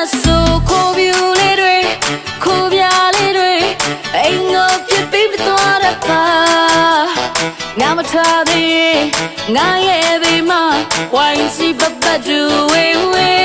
မနဲ့မနဲ့ဆိုခိုးပြူလေးတွေခိုးပြလေးတွေအိမ်ငေါပြပြီးမသွားရပါငါမထားသေးငါရဲ့ဘေးမှာဝိုင်းစီပပတူဝေးဝေး